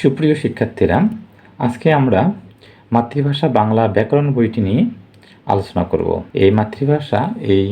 সুপ্রিয় শিক্ষার্থীরা, আজকে আমরা মাতৃভাষা বাংলা ব্যাকরণ বইটি নিয়ে আলোচনা করব। এই মাতৃভাষা, এই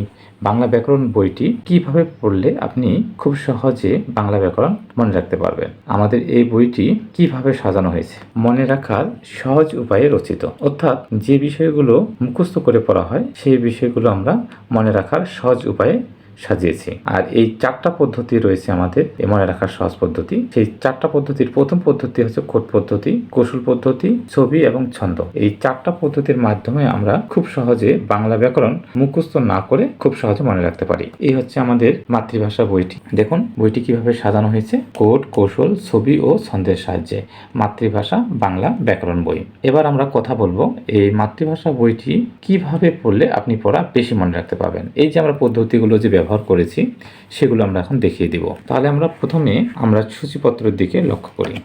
বাংলা ব্যাকরণ বইটি কীভাবে পড়লে আপনি খুব সহজে বাংলা ব্যাকরণ মনে রাখতে পারবেন? আমাদের এই বইটি কীভাবে সাজানো হয়েছে? মনে রাখার সহজ উপায়ে রচিত। অর্থাৎ যে বিষয়গুলো মুখস্থ করে পড়া হয়, সেই বিষয়গুলো আমরা মনে রাখার সহজ উপায়ে সাজিয়েছি। আর এই চারটা পদ্ধতি রয়েছে আমাদের মনে রাখার সহজ পদ্ধতি। সেই চারটা পদ্ধতির প্রথম পদ্ধতি হচ্ছে কোড পদ্ধতি কৌশল পদ্ধতি, ছবি এবং ছন্দ। এই চারটা পদ্ধতির মাধ্যমে আমরা খুব সহজে বাংলা ব্যাকরণ মুখস্থ না করে খুব সহজে মনে রাখতে পারি। এই হচ্ছে আমাদের মাতৃভাষা বইটি। দেখুন, বইটি কীভাবে সাজানো হয়েছে। কোড কৌশল ছবি ও ছন্দের সাহায্যে মাতৃভাষা বাংলা ব্যাকরণ বই। এবার আমরা কথা বলব এই মাতৃভাষা বইটি কীভাবে পড়লে আপনি পড়া বেশি মনে রাখতে পারবেন। এই যে আমরা পদ্ধতিগুলো যে ব্যবহার করেছি, সেগুলো আমরা এখন দেখিয়ে দিব। তাহলে আমরা প্রথমে আমরা সূচিপত্রের দিকে লক্ষ্য করি।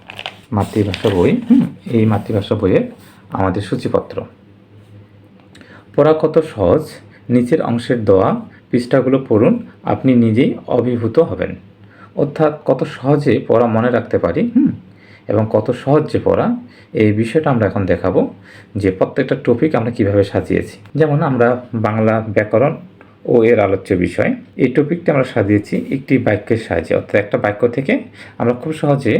মাতৃভাষা বই এই মাতৃভাষা বইয়ের আমাদের সূচিপত্র। পড়া কত সহজ, নিচের অংশের দেওয়া পৃষ্ঠাগুলো পড়ুন, আপনি নিজেই অভিভূত হবেন। অর্থাৎ কত সহজে পড়া মনে রাখতে পারি, হুম, এবং কত সহজে পড়া, এই বিষয়টা আমরা এখন দেখাবো যে প্রত্যেকটা টপিক আমরা কীভাবে সাজিয়েছি। যেমন আমরা বাংলা ব্যাকরণ ও এর আলোচ্য বিষয়। এই টপিকটা আমরা সাজিয়েছি একটি বাক্যের সাহায্যে। অর্থাৎ একটা বাক্য থেকে আমরা খুব সহজে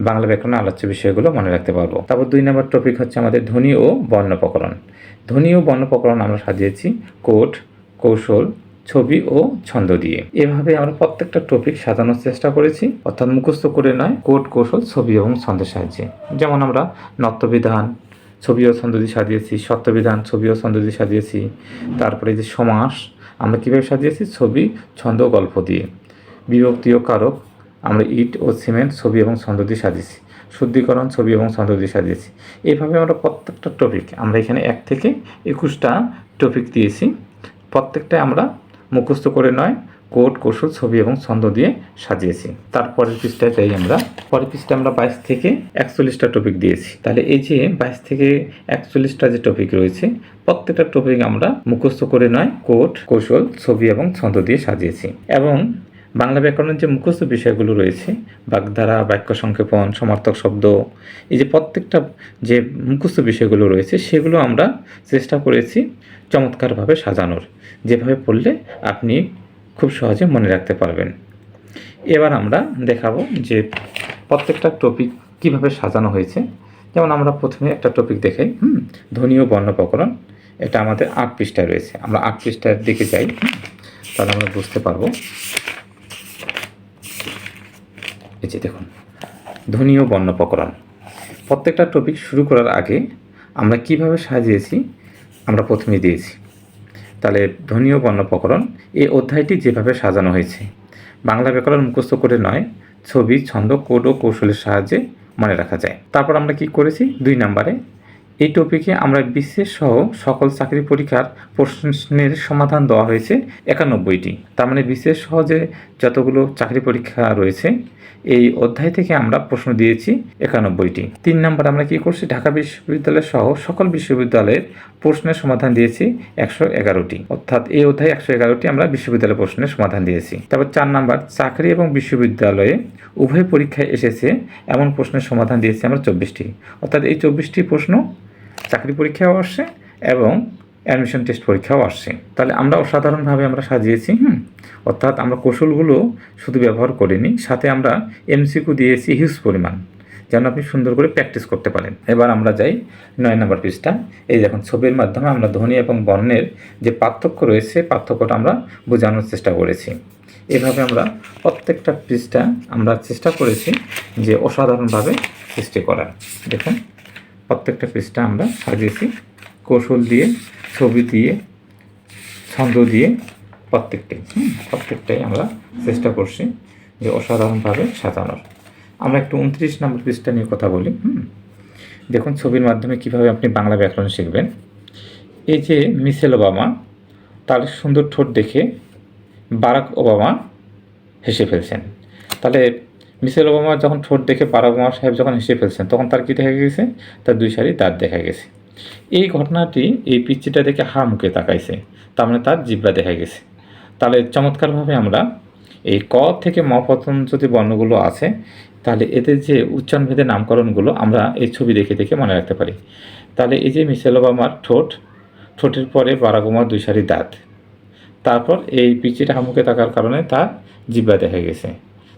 বাংলা ব্যাকরণের আলোচ্য বিষয়গুলো মনে রাখতে পারব। তারপর দুই নম্বর টপিক হচ্ছে আমাদের ধ্বনি ও বর্ণ প্রকরণ। ধ্বনি ও বর্ণ প্রকরণ আমরা সাজিয়েছি কোট, কৌশল, ছবি ও ছন্দ দিয়ে। এভাবে আমরা প্রত্যেকটা টপিক সাজানোর চেষ্টা করেছি, অর্থাৎ মুখস্থ করে নয়, কোট, কৌশল, ছবি এবং ছন্দের সাহায্যে। যেমন আমরা নত্যবিধান ছবি ও ছন্দ দিয়ে সাজিয়েছি, সত্যবিধান, ছবি ও ছন্দ দিয়ে সাজিয়েছি, তারপরে যে সমাস আমরা কীভাবে সাজিয়েছি? ছবি, ছন্দ গল্প দিয়ে। বিভক্তি ও কারক, আমরা ইট ও সিমেন্ট, ছবি এবং ছন্দ দিয়ে সাজিয়েছি। শুদ্ধিকরণ, ছবি এবং ছন্দ দিয়ে সাজিয়েছি। এইভাবে আমরা প্রত্যেকটা টপিক আমরা এখানে এক থেকে একুশটা টপিক দিয়েছি। প্রত্যেকটাই আমরা মুখস্থ করে নয় কোড কৌশল ছবি এবং ছন্দ দিয়ে সাজিয়েছি। তারপরের পৃষ্ঠায় যাই আমরা। পরের পৃষ্ঠায় আমরা বাইশ থেকে একচল্লিশটা টপিক দিয়েছি। তাহলে এই যে বাইশ থেকে একচল্লিশটা যে টপিক রয়েছে, প্রত্যেকটা টপিক আমরা মুখস্থ করে নয় কোট কৌশল, ছবি এবং ছন্দ দিয়ে সাজিয়েছি। এবং বাংলা ব্যাকরণের যে মুখস্থ বিষয়গুলো রয়েছে, বাগধারা, বাক্য সংক্ষেপণ, সমার্থক শব্দ, এই যে প্রত্যেকটা যে মুখস্থ বিষয়গুলো রয়েছে, সেগুলো আমরা চেষ্টা করেছি চমৎকারভাবে সাজানোর। যেভাবে পড়লে আপনি খুব সহজে মনে রাখতে পারবেন। এবার আমরা দেখাবো যে প্রত্যেকটা টপিক কীভাবে সাজানো হয়েছে। যেমন আমরা প্রথমে একটা টপিক দেখাই, হুম? ধ্বনি ও বর্ণ প্রকরণ। এটা আমাদের আট পৃষ্ঠায় রয়েছে। আমরা আট পৃষ্ঠার দিকে যাই তাহলে আমরা বুঝতে পারব। এই যে দেখুন ধ্বনি ও বর্ণ প্রকরণ। প্রত্যেকটা টপিক শুরু করার আগে আমরা কীভাবে সাজিয়েছি, আমরা প্রথমে দিয়েছি। তাহলে ধ্বনি ও বর্ণ প্রকরণ এই অধ্যায়টি যেভাবে সাজানো হয়েছে। বাংলা ব্যাকরণ মুখস্থ করে নয়, ছবি, ছন্দ, কোড ও কৌশলের সাহায্যে মনে রাখা যায়। তারপর আমরা কি করেছি? দুই নম্বরে এই টপিকে আমরা বিশেষ সহ সকল চাকরি পরীক্ষার প্রশ্নের সমাধান দেওয়া হয়েছে একানব্বইটি। তার মানে বিশেষ সহ যে যতগুলো চাকরি পরীক্ষা রয়েছে, এই অধ্যায় থেকে আমরা প্রশ্ন দিয়েছি একানব্বইটি। তিন নম্বর আমরা কি করছি? ঢাকা বিশ্ববিদ্যালয় সহ সকল বিশ্ববিদ্যালয়ের প্রশ্নের সমাধান দিয়েছি একশো এগারোটি। অর্থাৎ এই অধ্যায়ে একশো এগারোটি আমরা বিশ্ববিদ্যালয় প্রশ্নের সমাধান দিয়েছি। তারপর চার নাম্বার, চাকরি এবং বিশ্ববিদ্যালয়ে উভয় পরীক্ষায় এসেছে, এমন প্রশ্নের সমাধান দিয়েছি আমরা চব্বিশটি। অর্থাৎ এই চব্বিশটি প্রশ্ন চাকরি পরীক্ষাও আসছে এবং অ্যাডমিশন টেস্ট পরীক্ষাও আসছে। তাহলে আমরা অসাধারণভাবে আমরা সাজিয়েছি, হুম? অর্থাৎ আমরা কৌশলগুলো শুধু ব্যবহার করিনি, সাথে আমরা এমসিকিউ দিয়েছি হিউজ পরিমাণ, যেন আপনি সুন্দর করে প্র্যাকটিস করতে পারেন। এবার আমরা যাই নয় নম্বর পৃষ্ঠা। এই দেখুন, ছবির মাধ্যমে আমরা ধ্বনি এবং বর্ণের যে পার্থক্য রয়েছে, পার্থক্যটা আমরা বোঝানোর চেষ্টা করেছি। এভাবে আমরা প্রত্যেকটা পৃষ্ঠা আমরা চেষ্টা করেছি যে অসাধারণভাবে সৃষ্টি করার। দেখুন, প্রত্যেকটা পৃষ্ঠা আমরা সাজিয়েছি। কৌশল দিয়ে, ছবি দিয়ে, ছন্দ দিয়ে প্রত্যেকটাই প্রত্যেকটাই আমরা চেষ্টা করছি যে অসাধারণভাবে সাজানোর। আমরা একটু উনত্রিশ নম্বর পৃষ্ঠা নিয়ে কথা বলি দেখুন, ছবির মাধ্যমে কীভাবে আপনি বাংলা ব্যাকরণ শিখবেন। এই যে মিশেল ওবামা, তার সুন্দর ঠোঁট দেখে বারাক ওবামা হেসে ফেলছেন। তাহলে মিশেল ওবামা যখন ঠোঁট দেখে বারাক ওবামা সাহেব যখন হেসে ফেলছেন, তখন তার কী দেখা গেছে? তার দুই সারি দাঁত দেখা গেছে। এই ঘটনাটি, এই পিচ্চিটা দেখে হা মুখে তাকাইছে। তার মানে তার জিব্বা দেখা গেছে। তাহলে চমৎকারভাবে আমরা এই ক থেকে ম পর্যন্ত যে বর্ণগুলো আছে, তাহলে এদের যে উচ্চারণভেদের নামকরণগুলো আমরা এই ছবি দেখে দেখে মনে রাখতে পারি। তাহলে এই যে মিশেল ওবামার ঠোঁট, ঠোঁটের পরে বারাগোমার দুই সারি দাঁত। তারপর এই পিচিটা হামুকে থাকার কারণে তার জিব্বা দেখা গেছে।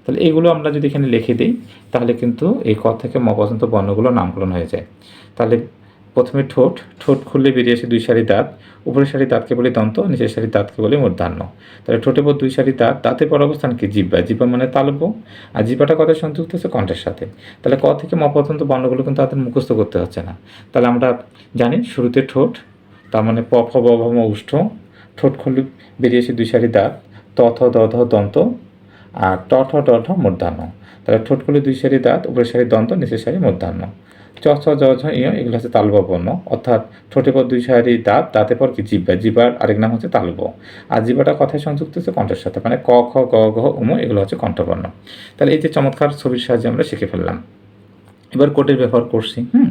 তাহলে এইগুলো আমরা যদি এখানে লিখে দিই, তাহলে কিন্তু এই ক থেকে ম পর্যন্ত বর্ণগুলো নামকরণ হয়ে যায়। তাহলে প্রথমে ঠোঁট ঠোঁট খুললে বেরিয়ে আসে দুই সারি দাঁত, উপরের সারি দাঁতকে বলে দন্ত, নিচের সারি দাঁতকে বলে মূর্ধান্য। তাহলে ঠোঁটের পর দুই সারি দাঁত, দাঁতের পর অবস্থান কি? জিব্বা। জিব্বা মানে তালব্য। আর জিব্বাটা কথায় সংযুক্ত হচ্ছে? কণ্ঠের সাথে। তাহলে ক থেকে ম পর্যন্ত বর্ণগুলো কিন্তু তাদের মুখস্থ করতে হচ্ছে না। তাহলে আমরা জানি শুরুতে ঠোঁট, তার মানে প, ফ ভ উষ্ঠ ঠোঁট খুললে বেরিয়ে আসে দুই সারি দাঁত তথ থ, দ, ধ, দন্ত, আর টঠ ঠ ড ঢ মূর্ধান্য তাহলে ঠোঁট খুলে দুই সারি দাঁত উপরের সারি দন্ত, নিচের সারি মূর্ধান্য চ, ছ, জ, ঝ ইয় এগুলো হচ্ছে তালব বর্ণ। অর্থাৎ ঠোঁটের পর দুই সারি দাঁত দাঁতের পর কি জিব্বা? জিব্বার আরেক নাম হচ্ছে তালব আর জিবাটা কথায় সংযুক্ত হচ্ছে কণ্ঠের সাথে মানে ক, খ, গ, ঘ, উম, এগুলো হচ্ছে কণ্ঠবর্ণ। তাহলে এই যে চমৎকার ছবির সাহায্যে আমরা শিখে ফেললাম। এবার কোটের ব্যবহার করছি, হুম?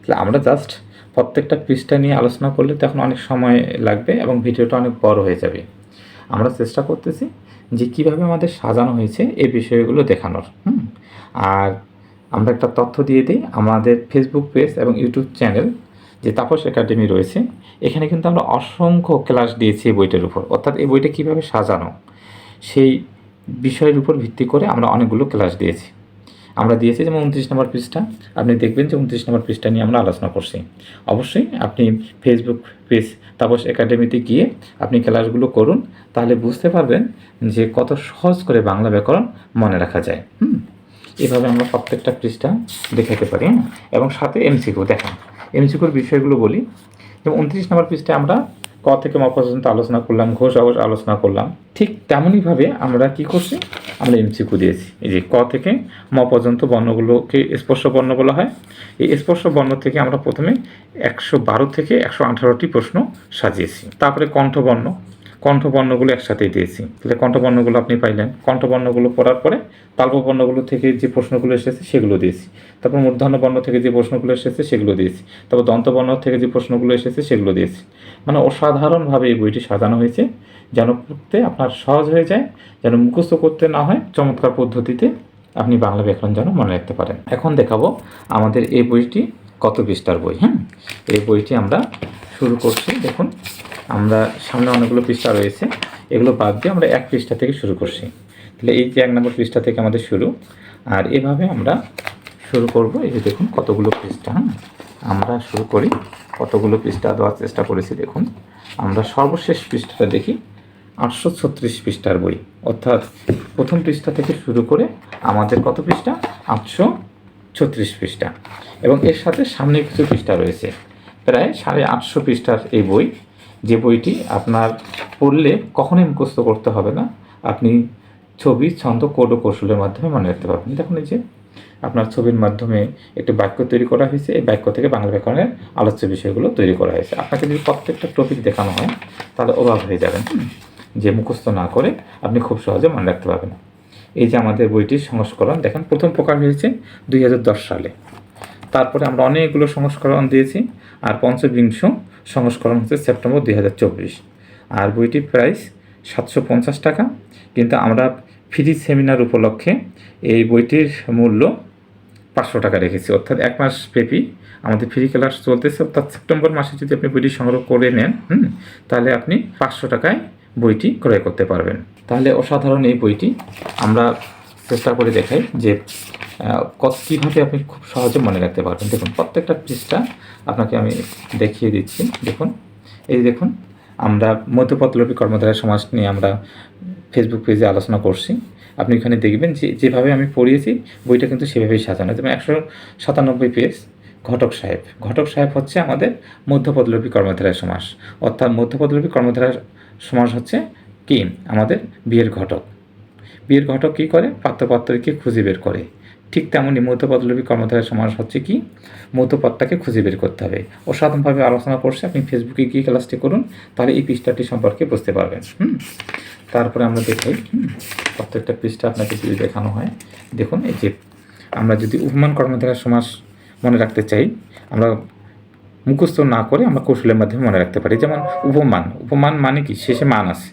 তাহলে আমরা জাস্ট প্রত্যেকটা পৃষ্ঠা নিয়ে আলোচনা করলে তখন অনেক সময় লাগবে এবং ভিডিওটা অনেক বড় হয়ে যাবে। আমরা চেষ্টা করতেছি যে কীভাবে আমাদের সাজানো হয়েছে এই বিষয়গুলো দেখানোর, হুম? আর আমরা একটা তথ্য দিয়ে দিই, আমাদের ফেসবুক পেজ এবং ইউটিউব চ্যানেল যে তাপস একাডেমি রয়েছে, এখানে কিন্তু আমরা অসংখ্য ক্লাস দিয়েছি এই বইটার উপর। অর্থাৎ এই বইটা কীভাবে সাজানো, সেই বিষয়ের উপর ভিত্তি করে আমরা অনেকগুলো ক্লাস দিয়েছি। আমরা দিয়েছি যেমন উনত্রিশ নম্বর পৃষ্ঠা। আপনি দেখবেন যে উনত্রিশ নম্বর পৃষ্ঠা নিয়ে আমরা আলোচনা করছি। অবশ্যই আপনি ফেসবুক পেজ তাপস একাডেমিতে গিয়ে আপনি ক্লাসগুলো করুন, তাহলে বুঝতে পারবেন যে কত সহজ করে বাংলা ব্যাকরণ মনে রাখা যায়। হুম? এভাবে আমরা প্রত্যেকটা পৃষ্ঠা দেখাতে পারি হ্যাঁ? এবং সাথে এমসিকিউ দেখান। এমসিকিউর বিষয়গুলো বলি। যেমন উনত্রিশ নম্বর পৃষ্ঠায় আমরা ক থেকে ম পর্যন্ত আলোচনা করলাম, ঘোষ অঘোষ আলোচনা করলাম। ঠিক তেমনইভাবে আমরা কি করছি? আমরা এমসিকিউ দিয়েছি। এই যে ক থেকে ম পর্যন্ত বর্ণগুলোকে স্পর্শ বর্ণ বলা হয়। এই স্পর্শ বর্ণ থেকে আমরা প্রথমে একশো বারো থেকে একশো আঠারোটি প্রশ্ন সাজিয়েছি। তারপরে কণ্ঠবর্ণ। কণ্ঠবর্ণগুলো একসাথেই দিয়েছি। তাহলে কণ্ঠবর্ণগুলো আপনি পাইলেন। কণ্ঠবর্ণগুলো পড়ার পরে তাল্পবর্ণগুলো থেকে যে প্রশ্নগুলো এসেছে সেগুলো দিয়েছি। তারপর মূর্ধন্য বর্ণ থেকে যে প্রশ্নগুলো এসেছে সেগুলো দিয়েছি। তারপর দন্তবর্ণ থেকে যে প্রশ্নগুলো এসেছে সেগুলো দিয়েছি। মানে অসাধারণভাবে এই বইটি সাজানো হয়েছে। যেন পড়তে আপনার সহজ হয়ে যায়, যেন মুখস্থ করতে না হয়, চমৎকার পদ্ধতিতে আপনি বাংলা ব্যাকরণ যেন মনে রাখতে পারেন। এখন দেখাবো আমাদের এই বইটি কত পৃষ্ঠার বই হ্যাঁ? এই বইটি আমরা শুরু করছি, দেখুন, আমরা সামনে অনেকগুলো পৃষ্ঠা রয়েছে, এগুলো বাদ দিয়ে আমরা এক পৃষ্ঠা থেকে শুরু করছি। তাহলে এই যে এক নম্বর পৃষ্ঠা থেকে আমাদের শুরু, আর এভাবে আমরা শুরু করব, এই যে দেখুন কতগুলো পৃষ্ঠা হ্যাঁ? আমরা শুরু করি, কতগুলো পৃষ্ঠা দেওয়ার চেষ্টা করেছি, দেখুন। আমরা সর্বশেষ পৃষ্ঠাটা দেখি আটশো ছত্রিশ পৃষ্ঠার বই। অর্থাৎ প্রথম পৃষ্ঠা থেকে শুরু করে আমাদের কত পৃষ্ঠা? আটশো ছত্রিশ পৃষ্ঠা। এবং এর সাথে সামনে কিছু পৃষ্ঠা রয়েছে। প্রায় সাড়ে আটশো পৃষ্ঠার এই বই। যে বইটি আপনার পড়লে কখনোই মুখস্থ করতে হবে না। আপনি ছবি, ছন্দ, কোড ও কৌশলের মাধ্যমে মনে রাখতে পারবেন। দেখুন এই যে, আপনার ছবির মাধ্যমে একটি বাক্য তৈরি করা হয়েছে। এই বাক্য থেকে বাংলা ব্যাকরণের আলোচ্য বিষয়গুলো তৈরি করা হয়েছে। আপনাকে যদি প্রত্যেকটা টপিক দেখানো হয়, তাহলে অভাব হয়ে যাবেন। যে মুখস্থ না করে আপনি খুব সহজে মনে রাখতে পারবেন। এই যে আমাদের বইটির সংস্করণ দেখেন প্রথম প্রকাশ হয়েছে দুই হাজার দশ সালে। তারপরে আমরা অনেকগুলো সংস্করণ দিয়েছি আর পঞ্চবিংশ সংস্করণ হচ্ছে সেপ্টেম্বর দুই হাজার চব্বিশ। আর বইটির প্রাইস সাতশো পঞ্চাশ টাকা কিন্তু আমরা ফ্রি সেমিনার উপলক্ষে এই বইটির মূল্য পাঁচশো টাকা রেখেছি। অর্থাৎ এক মাস ব্যাপী আমাদের ফ্রি ক্লাস চলতেছে। অর্থাৎ সেপ্টেম্বর মাসে যদি আপনি বইটি সংগ্রহ করে নেন হুম, তাহলে আপনি পাঁচশো টাকায় বইটি ক্রয় করতে পারবেন। তাহলে অসাধারণ এই বইটি। আমরা চেষ্টা করে দেখাই যে কীভাবে আপনি খুব সহজে মনে রাখতে পারবেন। দেখুন, প্রত্যেকটা পৃষ্ঠা আপনাকে আমি দেখিয়ে দিচ্ছি। দেখুন, এই দেখুন, আমরা মধ্যপথলোপী কর্মধারা সমাজ নিয়ে আমরা ফেসবুক পেজে আলোচনা করছি। আপনি এখানে দেখবেন যে, যেভাবে আমি পড়িয়েছি, বইটা কিন্তু সেভাবেই সাজানো। যেমন একশো সাতানব্বই পেজ, ঘটক সাহেব। ঘটক সাহেব হচ্ছে আমাদের মধ্যপদলোপী কর্মধারায় সমাস অর্থাৎ মধ্যপদলোপী কর্মধারার সমাস হচ্ছে কি? আমাদের বিয়ের ঘটক। বিয়ের ঘটক কী করে? পাত্রপাত্রীকে খুঁজে বের করে। ঠিক তেমনই মধ্যপদলোপী কর্মধারের সমাস হচ্ছে কি? মধ্যপদটাকে খুঁজে বের করতে হবে। অসাধারণভাবে আলোচনা করছে। আপনি ফেসবুকে গিয়ে ক্লাসটি করুন, তাহলে এই পৃষ্ঠাটি সম্পর্কে বুঝতে পারবেন। হুম? তারপরে আমরা দেখাই প্রত্যেকটা পৃষ্ঠা আপনাকে যদি দেখানো হয়, দেখুন এই যে আমরা যদি উপমান কর্মধারার সমাস মনে রাখতে চাই, আমরা মুখস্থ না করে আমরা কৌশলের মাধ্যমে মনে রাখতে পারি। যেমন উপমান। উপমান মানে কি? শেষে মান আছে।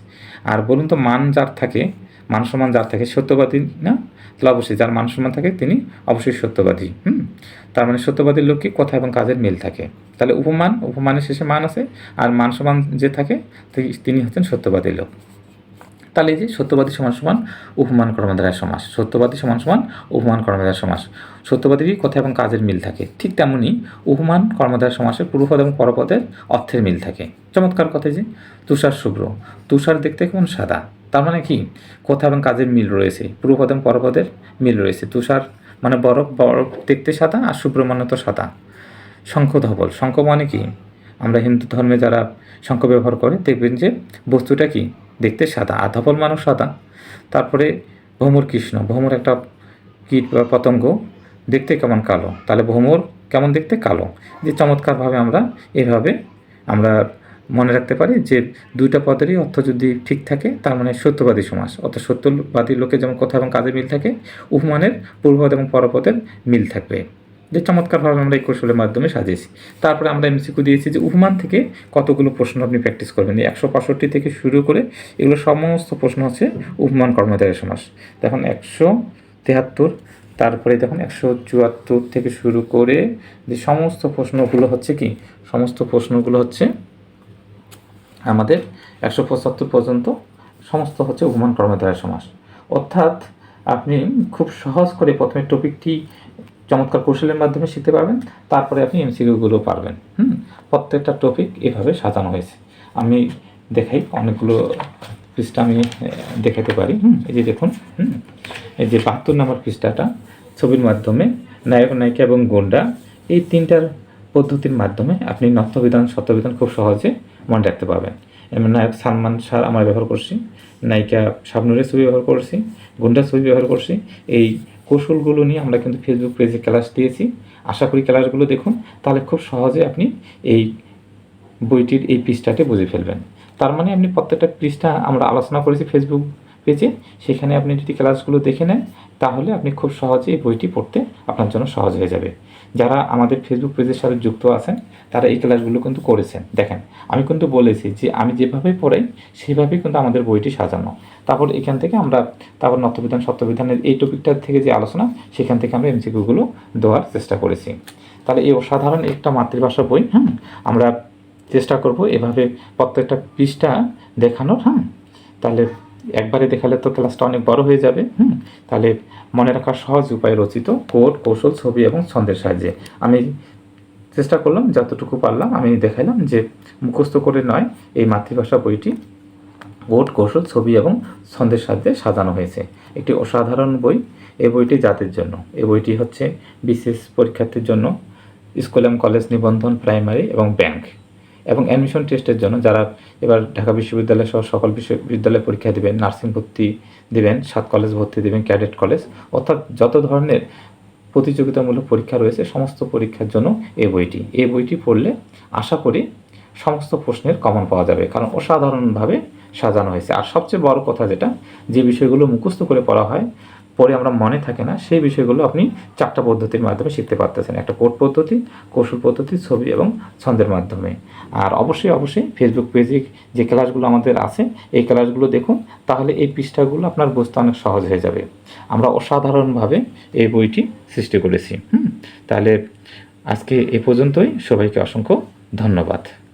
আর বলুন তো, মান যার থাকে মান সম্মান যার থাকে, সত্যবাদী না? তাহলে অবশ্যই যার মান সম্মান থাকে, তিনি অবশ্যই সত্যবাদী, হুম? তার মানে সত্যবাদীর লোককে কথা এবং কাজের মিল থাকে। তাহলে উপমান, উপমানের শেষে মান আছে, আর মান সম্মান যে থাকে তিনি হচ্ছেন সত্যবাদী লোক। তাহলে যে সত্যবাদী সমান সমান, উপমান কর্মধারায় সমাস। সত্যবাদী সমান সমান, উপমান কর্মধারায় সমাস। সত্যবাদীরই কথা এবং কাজের মিল থাকে। ঠিক তেমনই উপমান কর্মধারায় সমাসের পূর্বপদ এবং পরপদের অর্থের মিল থাকে। চমৎকার কথা যে, তুষার শুভ্র। তুষার দেখতে কেমন সাদা। তার মানে কি? কথা এবং কাজের মিল রয়েছে। পূর্বপদ এবং পরপদের মিল রয়েছে। তুষার মানে বরফ বরফ দেখতে সাদা আর শুভ্র মানে তো সাদা। শঙ্খ ধবল। শঙ্খ মানে কি? আমরা হিন্দু ধর্মে যারা শঙ্খ ব্যবহার করে, দেখবেন যে বস্তুটা কি? দেখতে সাদা আর ধবল মানুষ সাদা। তারপরে ভ্রমর কৃষ্ণ ভ্রমর একটা কীট বা পতঙ্গ, দেখতে কেমন কালো? তাহলে ভ্রমর কেমন দেখতে? কালো। যে চমৎকারভাবে আমরা এভাবে আমরা মনে রাখতে পারি যে দুইটা পদেরই অর্থ যদি ঠিক থাকে, তার মানে সত্যবাদী সমাজ অর্থাৎ সত্যবাদী লোকের যেমন কথা এবং কাজে মিল থাকে, উপমানের পূর্বপদ এবং পরপদের মিল থাকবে। যে চমৎকারভাবে আমরা এই কৌশলের মাধ্যমে সাজিয়েছি। তারপরে আমরা এমসিকিউ দিয়েছি যে উপমান থেকে কতগুলো প্রশ্ন আপনি প্র্যাকটিস করবেন। একশো থেকে শুরু করে এগুলো সমস্ত প্রশ্ন হচ্ছে উপমান কর্মধারয় সমাস। দেখুন একশো তেহাত্তর, তারপরে দেখুন একশো চুয়াত্তর থেকে শুরু করে যে সমস্ত প্রশ্নগুলো হচ্ছে কি? সমস্ত প্রশ্নগুলো হচ্ছে আমাদের একশো পঁচাত্তর পর্যন্ত সমস্ত হচ্ছে উপমান কর্মধারয় সমাস। অর্থাৎ আপনি খুব সহজ করে প্রথমে টপিকটি চমৎকার কৌশলের মাধ্যমে শিখতে পারবেন। তারপরে আপনি এমসিকিউগুলো পারবেন। হুম? প্রত্যেকটা টপিক এভাবে সাজানো হয়েছে। আমি দেখাই অনেকগুলো পৃষ্ঠা আমি দেখাতে পারি। হুম? এই যে দেখুন, হুম? এই যে বাহাত্তর নম্বর পৃষ্ঠাটা, ছবির মাধ্যমে নায়ক, নায়িকা এবং গন্ডা, এই তিনটার পদ্ধতির মাধ্যমে আপনি নত্যবিধান সত্যবিধান খুব সহজে মনে রাখতে পারবেন। এমন নায়ক সালমান শাহ আমরা ব্যবহার করছি, নায়িকা শাবনুরের ছবি ব্যবহার করছি, গুন্ডার ছবি ব্যবহার করছি। এই কৌশলগুলো নিয়ে আমরা কিন্তু ফেসবুক পেজে ক্লাস দিয়েছি। আশা করি ক্লাসগুলো দেখুন, তাহলে খুব সহজে আপনি এই বইটির এই পৃষ্ঠাটি বুঝে ফেলবেন। তার মানে আপনি প্রত্যেকটা পৃষ্ঠা আমরা আলোচনা করেছি ফেসবুক পেজে সেখানে আপনি যদি ক্লাসগুলো দেখে নেন, তাহলে আপনি খুব সহজে এই বইটি পড়তে আপনার জন্য সহজ হয়ে যাবে। যারা আমাদের ফেসবুক পেজের সাথে যুক্ত আছেন, তারা এই ক্লাসগুলো কিন্তু করেছেন। দেখেন, আমি কিন্তু বলেছি যে আমি যেভাবে পড়াই, সেভাবেই কিন্তু আমাদের বইটি সাজানো। তারপর এখান থেকে আমরা, তারপর নত্যবিধান সত্যবিধানের এই টপিকটা থেকে যে আলোচনা, সেখান থেকে আমরা এমসিকিউগুলো দেওয়ার চেষ্টা করেছি। তাহলে এই অসাধারণ একটা মাতৃভাষা বই হ্যাঁ আমরা চেষ্টা করব এভাবে প্রত্যেকটা পৃষ্ঠা দেখানোর হ্যাঁ তাহলে একবারে দেখালে তো ক্লাসটা অনেক বড় হয়ে যাবে, হুম? তাহলে মনে রাখার সহজ উপায় রচিত কোড, কৌশল, ছবি এবং ছন্দের সাহায্যে। আমি চেষ্টা করলাম, যতটুকু পারলাম, আমি দেখাইলাম যে মুখস্থ করে নয়, এই মাতৃভাষা বইটি কোড, কৌশল, ছবি এবং ছন্দের সাহায্যে সাজানো হয়েছে। একটি অসাধারণ বই, এই বইটি জাতির জন্য। এই বইটি হচ্ছে বিশেষ পরীক্ষার্থীর জন্য, স্কুল এবং কলেজ নিবন্ধন, প্রাইমারি এবং ব্যাংক। এবং অ্যাডমিশন টেস্টের জন্য যারা এবার ঢাকা বিশ্ববিদ্যালয় সহ সকল বিশ্ববিদ্যালয়ে পরীক্ষা দেবেন নার্সিং ভর্তি দেবেন, সাত কলেজ ভর্তি দেবেন ক্যাডেট কলেজ অর্থাৎ যত ধরনের প্রতিযোগিতামূলক পরীক্ষা রয়েছে, সমস্ত পরীক্ষার জন্য এই বইটি। এই বইটি পড়লে আশা করি সমস্ত প্রশ্নের কমন পাওয়া যাবে, কারণ অসাধারণভাবে সাজানো হয়েছে। আর সবচেয়ে বড় কথা যেটা, যে বিষয়গুলো মুখস্থ করে পড়া হয় পরে আমরা মনে থাকে না, সেই বিষয়গুলো আপনি চারটা পদ্ধতির মাধ্যমে শিখতে পারতেছেন। একটা কোড পদ্ধতি, কৌশল পদ্ধতি, ছবি এবং ছন্দের মাধ্যমে। আর অবশ্যই অবশ্যই ফেসবুক পেজে যে ক্লাসগুলো আমাদের আছে, এই ক্লাসগুলো দেখুন, তাহলে এই পৃষ্ঠাগুলো আপনার বুঝতে অনেক সহজ হয়ে যাবে। আমরা অসাধারণভাবে এই বইটি সৃষ্টি করেছি। হুম? তাহলে আজকে এ পর্যন্তই। সবাইকে অসংখ্য ধন্যবাদ।